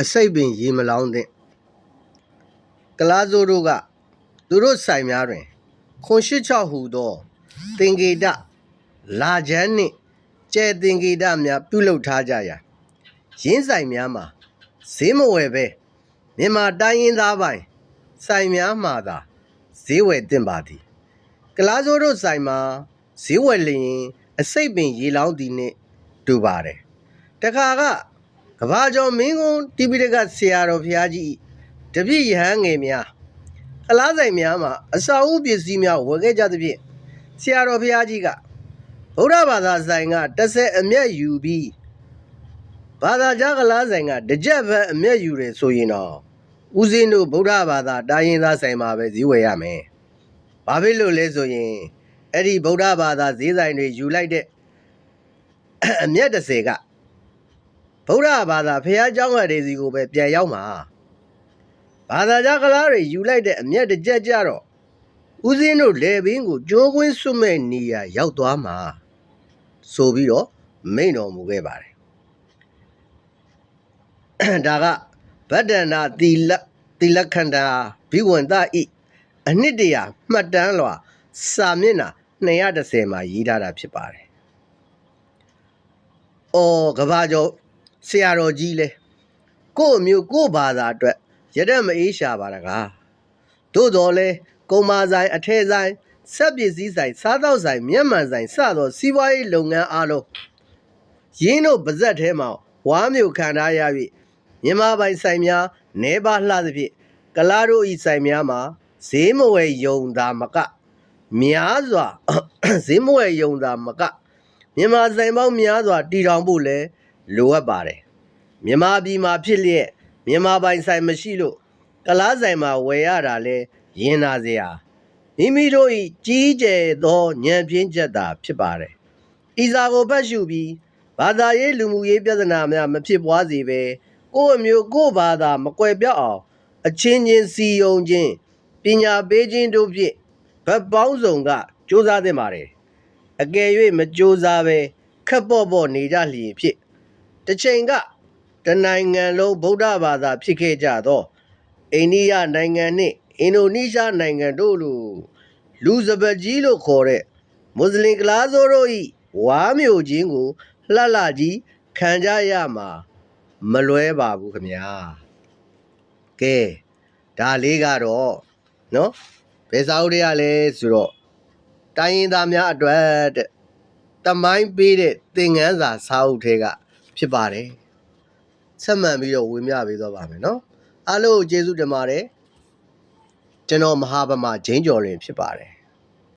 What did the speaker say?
အစိတ်ပင်ရေမလောင်းသင့်ကလားစိုးတို့ကသူတို့ဆိုင်များတွင်ခွန်ရှိချဟူသောသင်္ကေတလာချမ်းနှင့်ကျဲသင်္ကေတများပြုလုပ်ထားကြရာရင်းဆိုင်များမှာဈေးမဝယ်ပဲမြန်မာတိုင်းရင်းသားပိုင်းဆိုင်များမှာသာဈေးဝယ်သင့်ပါသည်ကလားစိုးတို့ဆိုင်မှာဈေးဝယ်လျင်အစိတ်ပင်ရေလောင်းသည်နှင့်တူပါတယ်တခါက ကဘာကျော်မင်းကုန်းတိပိဋကဆရာတော်ဘုရားကြီးတပြည့်ရဟန်းငယ်များကလားဆိုင်များမှာအစာအုပ်ပစ္စည်းများဝယ်ခဲ့ကြသဖြင့်ဆရာတော်ဘုရားကြီးကဗုဒ္ဓဘာသာဆိုင်ကတစ်ဆက်အမျက်ယူပြီးဘာသာကြားကလားဆိုင်ကတစ်ကြက်ပဲအမျက်ယူတယ်ဆိုရင်တော့ဦးဇင်းတို့ဗုဒ္ဓဘာသာတာရင်သားဆိုင်မှာပဲဈေးဝယ်ရမယ်ဘာဖြစ်လို့လဲဆိုရင်အဲ့ဒီဗုဒ္ဓဘာသာဈေးဆိုင်တွေယူလိုက်တဲ့အမျက်တစ်စေက ဗုဒ္ဓဘာသာဖះเจ้าငတ်တွေစီကိုပဲပြန်ရောက်မှာဘာသာကြကလားတွေယူလိုက်တဲ့အမျက်တစ်ကြက်ကြတော့ဦးစင်းတို့လေဘင်းကိုကြိုးကွင်းစွတ်မဲ့နေရရောက်သွားမှာဆိုပြီးတော့မိန်တော်မူခဲ့ပါတယ်ဒါကဗဒ္ဒနာတိလတိလခန္ဓာဘိဝန္တဤ အနှစ်တရာမှတ်တမ်းလွှာစာမျက်နှာ230မှာရေးထားတာဖြစ်ပါတယ်။အော်ကဘာကျော် ဆရာတော်ကြီးလဲကို့အမျိုးကို့ဘာသာအတွက်ရတဲ့မအေးရှာပါတကား။သို့တော်လဲကုံမာဆိုင်အထည်ဆိုင်စက်ပစ္စည်းဆိုင်စားသောက်ဆိုင်မျက်မှန်ဆိုင်စသောစီးပွားရေးလုပ်ငန်းအားလုံးရင်းတို့ပါဇက်ထဲမှာဝါမျိုးခံထားရ၍မြန်မာပိုင်ဆိုင်များနေပါလှသဖြင့်ကလားတို့ဤဆိုင်များမှာဈေးမဝယ်ယုံသာမကများစွာဈေးမဝယ်ယုံသာမကမြန်မာဆိုင်ပေါင်းများစွာတည်ထောင်ဖို့လဲ လိုအပ်ပါတယ်မြန်မာပြည်မှာဖြစ်လျက်မြန်မာပိုင်ဆိုင်မရှိလို့ကလားဆိုင်မှာဝယ်ရတာလဲရင်နာစရာမိမိတို့ဤကြီးကျယ်သောဉာဏ်ပြင်းချက်သာဖြစ်ပါတယ်ဤစာကိုဖတ်ရှုပြီးဘာသာရေးလူမှုရေးပြဿနာများမဖြစ်ပွားစေဘဲကိုယ့်အမျိုးကိုယ့်ဘာသာမကွယ်ပြောက်အောင်အချင်းချင်းစီယုံခြင်းပညာပေးခြင်းတို့ဖြင့်ဗတ်ပေါင်းစုံကစူးစမ်းသင့်ပါတယ်အကယ်၍မစူးစမ်းပဲခက်ပေါ့ပေါ့နေကြလျင်ဖြစ် တစ်ချိန်ကတနိုင်ငံလုံးဗုဒ္ဓဘာသာဖြစ်ခဲ့ကြသော အိန္ဒိယနိုင်ငံနှင့်အင်ဒိုနီးရှားနိုင်ငံတို့လိုလူစပတ်ကြီးလို့ခေါ်တဲ့မွတ်စလင်ကလားစိုးတို့ဤဝါမျိုးချင်းကိုလှလှကြီးခံကြရမှာမလွဲပါဘူးခင်ဗျာကဲဒါလေးကတော့နော်ဘယ်စာအုပ်တွေကလဲဆိုတော့တိုင်းရင်းသားများအတွက်တဲ့တမိုင်းပေးတဲ့သင်ငန်းစာစာအုပ်တွေက ဖြစ်ပါတယ်ဆက်မှန်ပြီးတော့ဝင်မြပေးသွားပါမယ်နော်အားလုံးကိုကျေးဇူးတင်ပါတယ်ကျွန်တော်မဟာဗမာဂျင်းကျော်လင်ဖြစ်ပါတယ်